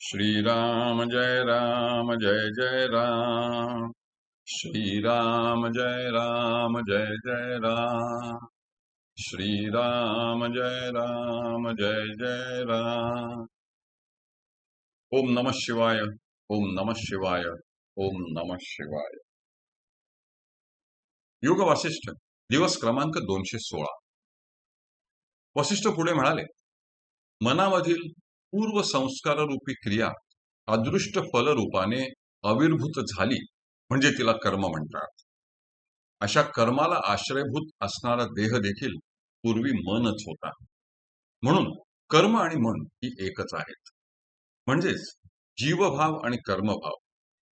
श्रीराम जय राम जय जय राम। श्रीराम जय राम जय जय राम। श्रीराम जय राम जय जय राम। ओम नमः शिवाय ओम नमः शिवाय ओम नमः शिवाय। युग वासिष्ठ दिवस क्रमांक दोनशे सोळा. वसिष्ठ पुढे म्हणाले मनामधील पूर्व संस्काररूपी क्रिया अदृष्ट फलरूपाने आविर्भूत झाली म्हणजे तिला कर्म म्हणतात. अशा कर्माला आश्रयभूत असणारा देह देखील पूर्वी मनच होता. म्हणून कर्म आणि मन ही एकच आहेत. म्हणजेच जीवभाव आणि कर्मभाव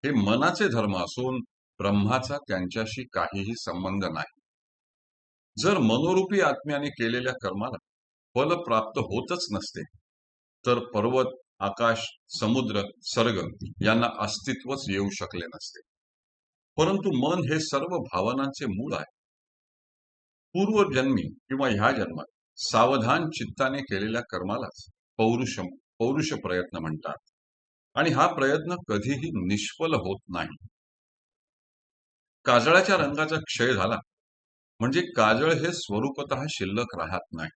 हे मनाचे धर्म असून ब्रह्माचा त्यांच्याशी काहीही संबंध नाही. जर मनोरूपी आत्म्याने केलेल्या कर्माला फल प्राप्त होतच नसते तर पर्वत आकाश समुद्र सर्ग यांना अस्तित्वच येऊ शकले नसते. परंतु मन हे सर्व भावनांचे मूळ आहे. पूर्वजन्मी किंवा ह्या जन्मात सावधान चित्ताने केलेल्या कर्मालाच पौरुष पौरुष प्रयत्न म्हणतात. आणि हा प्रयत्न कधीही निष्फल होत नाही. काजळाच्या रंगाचा क्षय झाला म्हणजे काजळ हे स्वरूपत शिल्लक राहत नाही.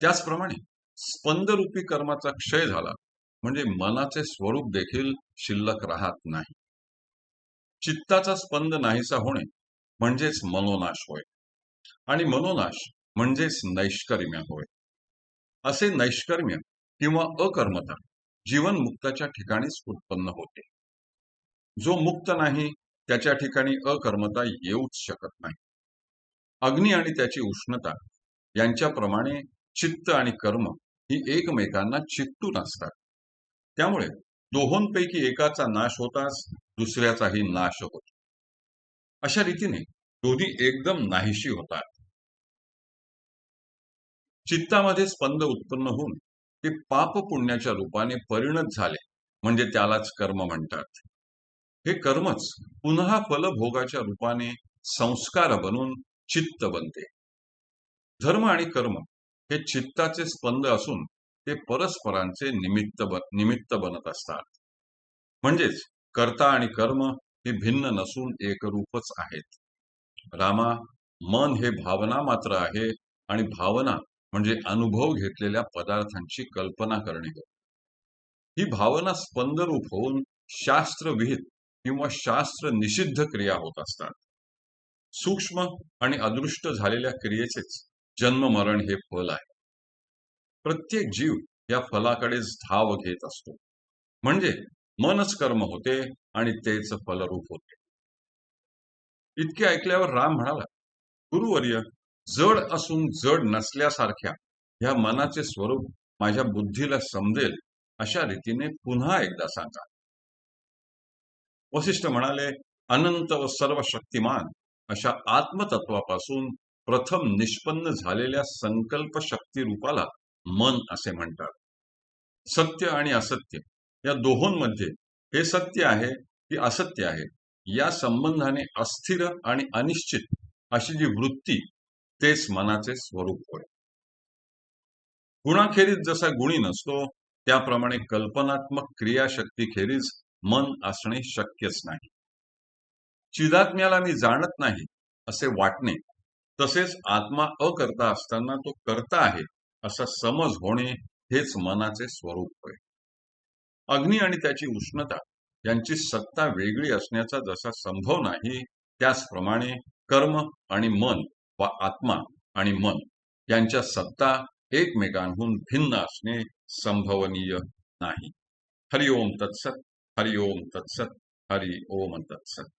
त्याचप्रमाणे स्पंदरूपी कर्माचा क्षय झाला म्हणजे मनाचे स्वरूप देखील शिल्लक राहत नाही. चित्ताचा स्पंद नाहीसा होणे म्हणजेच मनोनाश होय आणि मनोनाश म्हणजेच नैष्कर्म्य होय. असे नैष्कर्म्य किंवा अकर्मता जीवन मुक्ताच्या ठिकाणीच उत्पन्न होते. जो मुक्त नाही त्याच्या ठिकाणी अकर्मता येऊच शकत नाही. अग्नी आणि त्याची उष्णता यांच्याप्रमाणे चित्त आणि कर्म ही एकमेकांना चिकटून असतात. त्यामुळे दोहोंपैकी एकाचा नाश होताच दुसऱ्याचाही नाश होतो. अशा रीतीने दोन्ही एकदम नाहीशी होतात. चित्तामध्ये स्पंद उत्पन्न होऊन ते पाप पुण्याच्या रूपाने परिणत झाले म्हणजे त्यालाच कर्म म्हणतात. हे कर्मच पुन्हा फलभोगाच्या रूपाने संस्कार बनून चित्त बनते. धर्म आणि कर्म हे चित्ताचे स्पंद असून ते परस्परांचे निमित्त निमित्त बनत असतात. म्हणजेच कर्ता आणि कर्म हे भिन्न नसून एकरूपच आहेत. रामा मन हे भावना मात्र आहे आणि भावना म्हणजे अनुभव घेतलेल्या पदार्थांची कल्पना करणे. ही भावना स्पंदरूप होऊन शास्त्रविहित किंवा शास्त्र निषिद्ध क्रिया होत असतात. सूक्ष्म आणि अदृष्ट झालेल्या क्रियेचेच जन्म मरण हे फल आहे. प्रत्येक जीव या फलाकडेच धाव घेत असतो. म्हणजे मनच कर्म होते आणि तेच फलरूप होते. इतके ऐकल्यावर राम म्हणाला गुरुवर्य जड असून जड नसल्यासारख्या ह्या मनाचे स्वरूप माझ्या बुद्धीला समजेल अशा रीतीने पुन्हा एकदा सांगा. वशिष्ठ म्हणाले अनंत व सर्व शक्तिमान अशा आत्मतत्वापासून प्रथम निष्पन्न झालेल्या संकल्प शक्ती रूपाला मन असे म्हणतात. सत्य आणि असत्य या दोहोंमध्ये हे सत्य आहे की असत्य आहे या संबंधाने अस्थिर आणि अनिश्चित अशी जी वृत्ती तेच मनाचे स्वरूप होय. गुणाखेरीज जसा गुणी नसतो त्याप्रमाणे कल्पनात्मक क्रियाशक्तीखेरीज मन असणे शक्यच नाही. चिदात्म्याला मी जाणत नाही असे वाटणे तसेच आत्मा अकर्ता असताना तो करता आहे असा समज होणे हेच मनाचे स्वरूप होय. अग्नी आणि त्याची उष्णता यांची सत्ता वेगळी असण्याचा जसा संभव नाही त्याचप्रमाणे कर्म आणि मन वा आत्मा आणि मन यांच्या सत्ता एकमेकांहून भिन्न असणे संभवनीय नाही. हरिओम तत्सत हरिओम तत्सत हरि ओम तत्सत.